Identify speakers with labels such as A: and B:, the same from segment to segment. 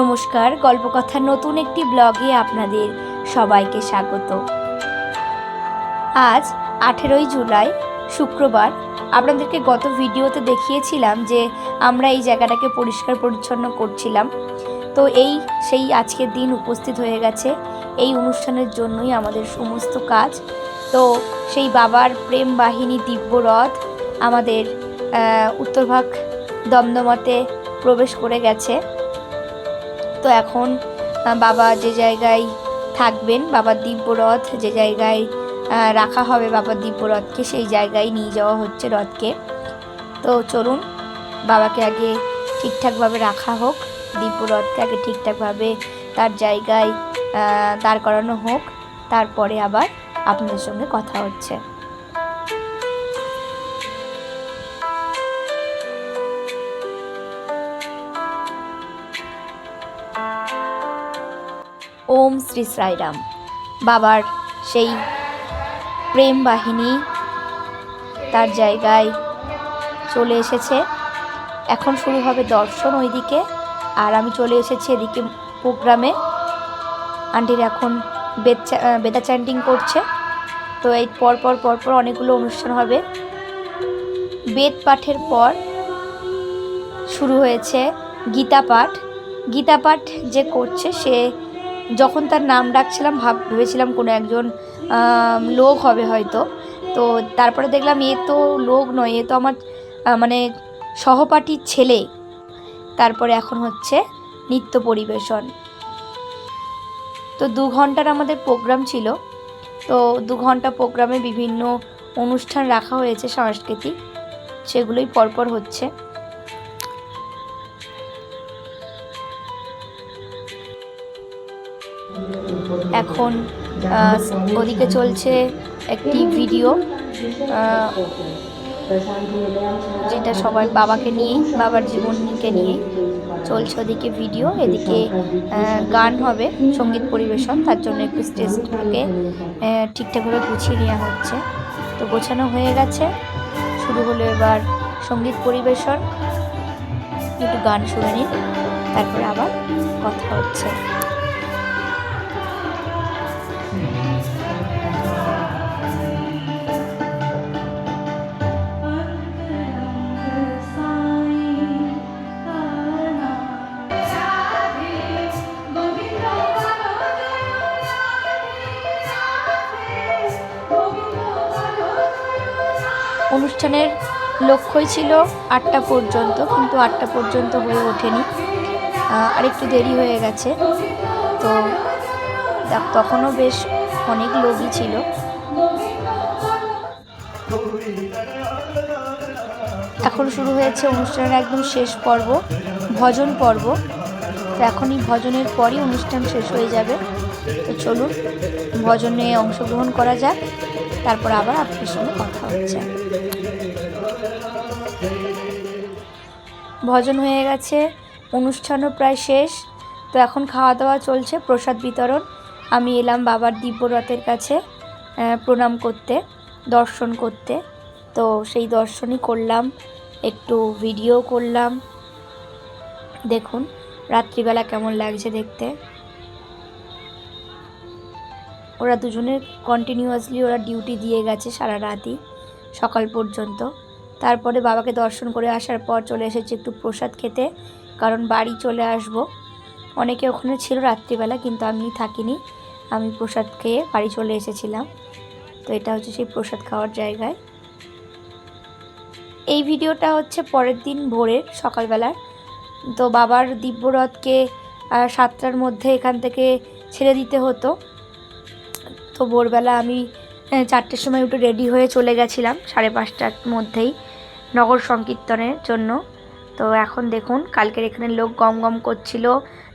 A: নমস্কার, গল্পকথার নতুন একটি ব্লগে আপনাদের সবাইকে স্বাগত। আজ আঠেরোই জুলাই, শুক্রবার। আপনাদেরকে গত ভিডিওতে দেখিয়েছিলাম যে আমরা এই জায়গাটাকে পরিষ্কার পরিচ্ছন্ন করছিলাম। তো এই সেই আজকের দিন উপস্থিত হয়ে গেছে। এই অনুষ্ঠানের জন্যই আমাদের সমস্ত কাজ। তো সেই বাবার প্রেম বাহিনী দিব্য রথ আমাদের উত্তরভাগ দমদমাতে প্রবেশ করে গেছে। তো এখন বাবা যে জায়গায় থাকবেন বাবার দিব্যরথ যে জায়গায় রাখা হবে বাবার দিব্যরথকে, সেই জায়গায় নিয়ে যাওয়া হচ্ছে রথকে। তো চলুন, বাবাকে আগে ঠিকঠাকভাবে রাখা হোক, দিব্যরথকে আগে ঠিকঠাকভাবে তার জায়গায় দাঁড় করানো হোক, তারপরে আবার আপনাদের সঙ্গে কথা হচ্ছে। ওম শ্রী সাইরাম বাবার সেই প্রেম বাহিনী তার জায়গায় চলে এসেছে। এখন শুরু হবে দর্শন ওইদিকে। আর আমি চলে এসেছি এদিকে প্রোগ্রামে। আন্টির এখন বেদ বেদা চ্যান্টিং করছে। তো এই পরপর পর পর পর অনেকগুলো অনুষ্ঠান হবে। বেদ পাঠের পর শুরু হয়েছে গীতা পাঠ। গীতা পাঠ যে করছে সে যখন তার নাম ডাকছিলাম, ভাব, ভেবেছিলাম কোনো একজন লোক হবে হয়তো। তো তারপরে দেখলাম এ তো লোক নয়, এ তো আমার মানে সহপাঠীর ছেলে। তারপরে এখন হচ্ছে নৃত্য পরিবেশন। তো দু ঘণ্টার আমাদের প্রোগ্রাম ছিল। তো দু ঘণ্টা প্রোগ্রামে বিভিন্ন অনুষ্ঠান রাখা হয়েছে সাংস্কৃতিক, সেগুলোই পরপর হচ্ছে। এখন ওদিকে চলছে একটি ভিডিও যেটা সবার বাবাকে নিয়েই, বাবার জীবনকে নিয়েই চলছে ওদিকে ভিডিও। এদিকে গান হবে, সংগীত পরিবেশন, তার জন্য একটু স্টেজটাকে ঠিকঠাকভাবে গুছিয়ে নেওয়া হচ্ছে। তো গোছানো হয়ে গেছে। শুরু হলো এবার সংগীত পরিবেশন। একটু গান শুনে নিন, তারপরে আবার কথা হচ্ছে। অনুষ্ঠানের লক্ষ্যই ছিল আটটা পর্যন্ত কিন্তু আটটা পর্যন্ত হয়ে ওঠেনি। আহ, আরেকটু দেরি হয়ে গেছে। তো তখনও বেশ অনেক লোকই ছিল। এখন শুরু হয়েছে অনুষ্ঠানের একদম শেষ পর্ব ভজন পর্ব। তো এখনই ভজনের পরই অনুষ্ঠান শেষ হয়ে যাবে। তো চলুন ভজনে অংশগ্রহণ করা যাক। তারপর আবার আপনার সঙ্গে কথা হচ্ছে। ভজন হয়ে গেছে, অনুষ্ঠানও প্রায় শেষ। তো এখন খাওয়া দাওয়া চলছে, প্রসাদ বিতরণ। আমি এলাম বাবার দিব্যরথের কাছে প্রণাম করতে, দর্শন করতে। তো সেই দর্শনই করলাম, একটু ভিডিও করলাম। দেখুন, রাত্রিবেলা কেমন লাগছে দেখতে। ওরা দুজনের কন্টিনিউয়াসলি ওরা ডিউটি দিয়ে গেছে সারা রাতই। সকাল পর্যন্ত। তারপরে বাবাকে দর্শন করে আসার পর চলে এসেছি একটু প্রসাদ খেতে, কারণ বাড়ি চলে আসব। অনেকে ওখানে ছিল রাত্রিবেলা, কিন্তু আমি থাকিনি। আমি প্রসাদ খেয়ে বাড়ি চলে এসেছিলাম। তো এটা হচ্ছে সেই প্রসাদ খাওয়ার জায়গায়। এই ভিডিওটা হচ্ছে পরের দিন ভোরের সকালবেলার। তো বাবার দিব্যরথকে সাতটার মধ্যে এখান থেকে ছেড়ে দিতে হতো। তো ভোরবেলা আমি চারটের সময় উঠে রেডি হয়ে চলে গেছিলাম, সাড়ে পাঁচটার মধ্যেই নগর সংকীর্তনের জন্য। তো এখন দেখুন, কালকের এখানে লোক গম গম করছিল,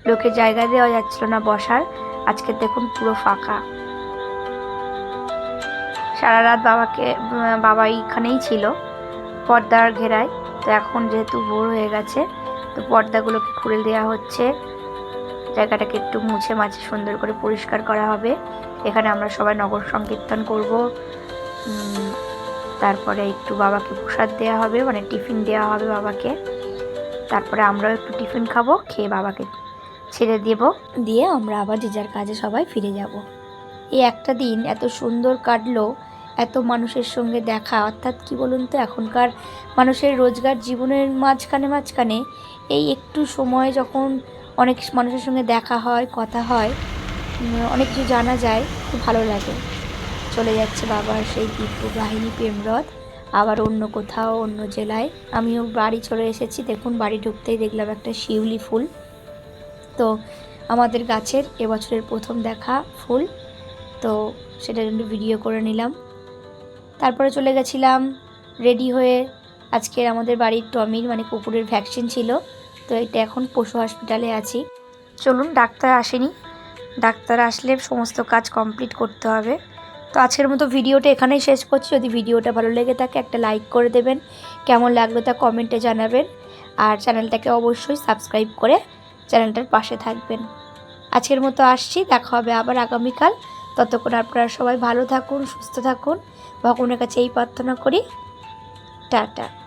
A: লোকের জায়গা দেওয়া যাচ্ছিল না বসার। আজকে দেখুন পুরো ফাঁকা। সারা রাত বাবাকে বাবা এইখানেই ছিল, পর্দার ঘেরায়। তো এখন যেহেতু ভোর হয়ে গেছে, তো পর্দাগুলোকে খুলে দেওয়া হচ্ছে। জায়গাটাকে একটু মুছে মাছে সুন্দর করে পরিষ্কার করা হবে। এখানে আমরা সবাই নগর সংকীর্তন করব। তারপরে একটু বাবাকে প্রসাদ দেওয়া হবে মানে টিফিন দেওয়া হবে বাবাকে। তারপরে আমরাও একটু টিফিন খাব, খেয়ে বাবাকে ছেড়ে দেব। দিয়ে আমরা আবার যে যার কাজে সবাই ফিরে যাব। এই একটা দিন এত সুন্দর কাটলো, এত মানুষের সঙ্গে দেখা, অর্থাৎ কি বলুন তো, এখনকার মানুষের রোজগার জীবনের মাঝখানে মাঝখানে এই একটু সময় যখন অনেক মানুষের সঙ্গে দেখা হয়, কথা হয়। অনেক কিছু জানা যায়। খুব ভালো লাগে। চলে যাচ্ছে বাবার সেই দিব্য বাহিনী, প্রেমরথ। আবার অন্য কোথাও, অন্য জেলায়। আমিও বাড়ি চলে এসেছি। দেখুন, বাড়ি ঢুকতেই দেখলাম একটা শিউলি ফুল। তো আমাদের গাছের এবছরের প্রথম দেখা ফুল। তো সেটার জন্য ভিডিও করে নিলাম। তারপরে চলে গেছিলাম রেডি হয়ে আজকের আমাদের বাড়ির টমির মানে কুকুরের ভ্যাকসিন ছিল। তো এটা এখন পশু হসপিটালে আছি। চলুন, ডাক্তার আসেনি। ডাক্তার আসলে সমস্ত কাজ কমপ্লিট করতে হবে। তো আজকের মতো ভিডিওটা এখানেই শেষ করছি। যদি ভিডিওটা ভালো লেগে থাকে, একটা লাইক করে দেবেন। কেমন লাগল তা কমেন্টে জানাবেন। আর চ্যানেলটাকে অবশ্যই সাবস্ক্রাইব করে চ্যানেলটার পাশে থাকবেন। আজকের মতো আসছি। দেখা হবে আবার আগামীকাল। ততক্ষণ আপনারা সবাই ভালো থাকুন, সুস্থ থাকুন। ভগবানের কাছে এই প্রার্থনা করি। টাটা।